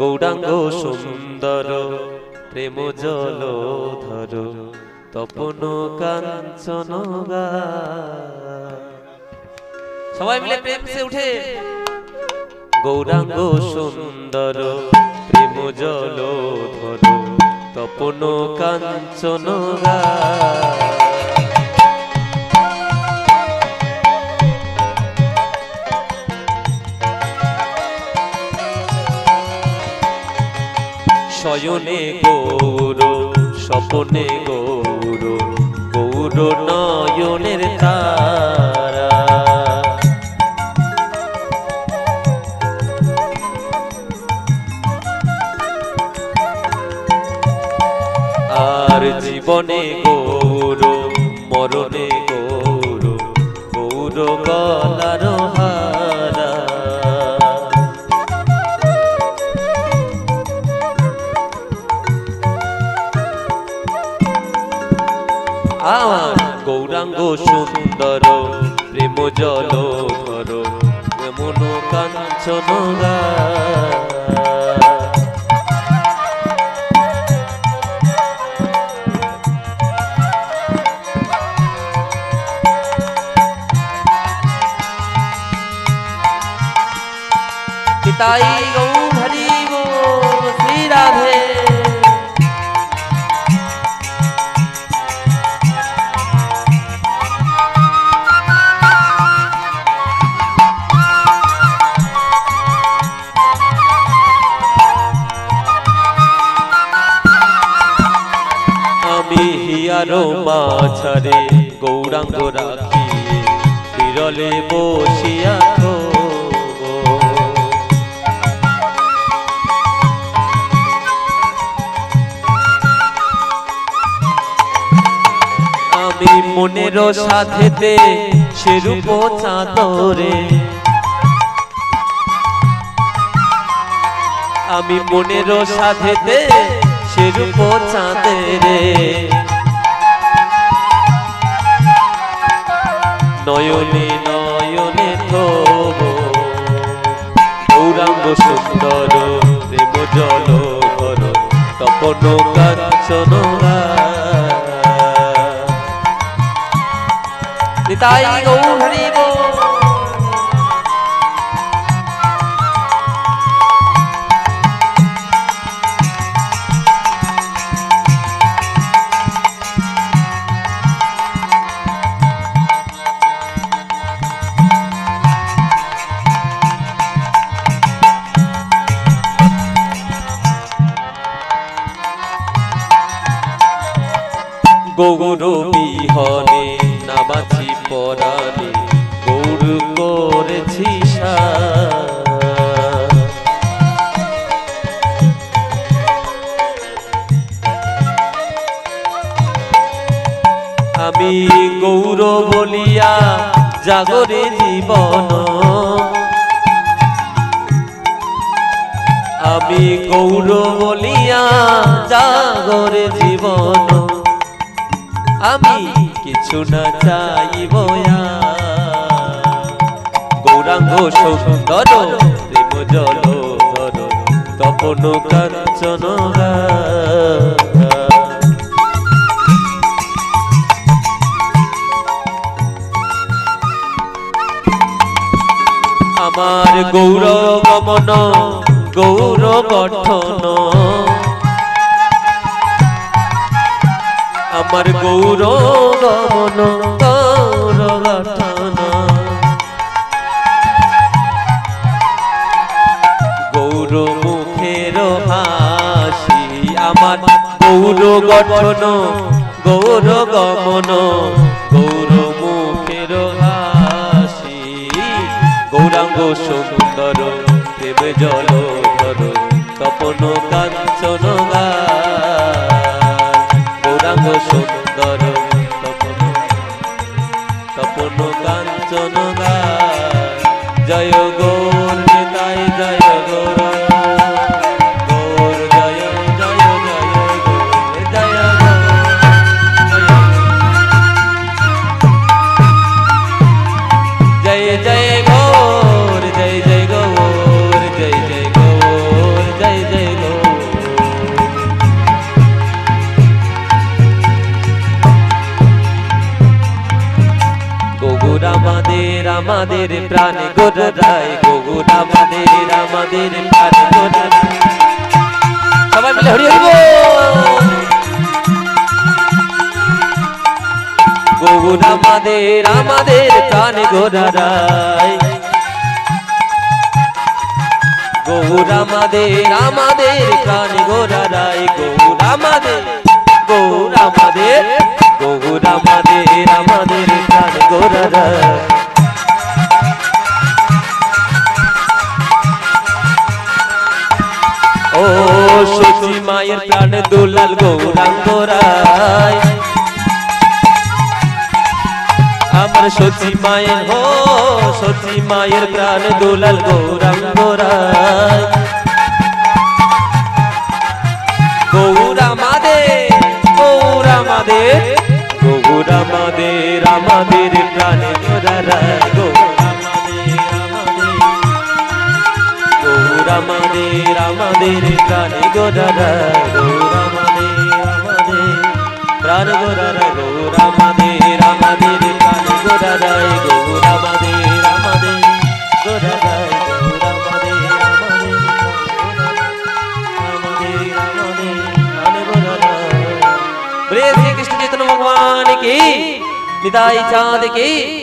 গৌরাঙ্গ সুন্দর প্রেম জল ধর তপন কাঞ্চন সবাই মিলে প্রেম সে উঠে। গৌরাঙ্গ সুন্দর প্রেম জল ধর তপন কাঞ্চন গা। শয়নে গৌর, স্বপনে গৌর গৌর নয়নের তারা। আর জীবনে গৌর, মরণে গৌর গৌর গলার হারা। আমার গৌরাঙ্গ সুন্দর প্রেম জল ধর এমন। পিতাই গৌ হরি গো শ্রী রাধে গৌরাঙ্গ রাখি বিরলে বসিয়া। আমি মনের সাথেতে সেরূপ চাদরে। আমি মনের সাথেতে সেরূপ চাঁদেরে। নয়নে নয়নে থব গৌরাঙ্গ সুন্দর প্রেম জল ঘর তপন কাঞ্চন তাই গৌরী গৌর বিহনে নাবাছি পরাণে, গৌর করেছি। আমি গৌর বলিয়া জাগরে জীবন আমি গৌর বলিয়া জাগরে জীবন আমি কিছু না চাইব গৌরাঙ্গ সুন্দর প্রেম জল ধর, তপন কাঞ্চন। আমার গৌর গমন গৌর গঠন আমার গৌর গমন গৌর মুখের হাসি, আমার গৌর গঠন, গৌর গমন। গৌর মুখের হাসি, গৌরাঙ্গ সুন্দর, প্রেম জল তপন কাঞ্চন গা গৌরাঙ্গ আমাদের প্রাণ গোরাই গৌর আমাদের আমাদের প্রাণ গোরাই সবাই মিলে হরি হরি বল। গৌর আমাদের আমাদের প্রাণ গোরাই গৌর আমাদের আমাদের প্রাণ গোরাই গৌর আমাদের গৌর আমাদের গৌর আমাদের আমাদের মায়ের প্রাণ দুলাল গৌরাঙ্গ রায়। আমার সচি মায়ের হো সচি মায়ের প্রাণ দুলাল গৌরাঙ্গ রায়। গৌর আমাদের গৌর আমাদের প্রাণ গৌর আমাদের আমাদের গৌর আমাদের আমাদের প্রাণ গোরারা গৌর আমাদের আমাদের প্রাণ গোরারা গৌর আমাদের আমাদের প্রাণ গোরারাই গৌর আমাদের আমাদের গোরারাই গৌর আমাদের আমাদের আমাদের আমাদের প্রাণ গোরারা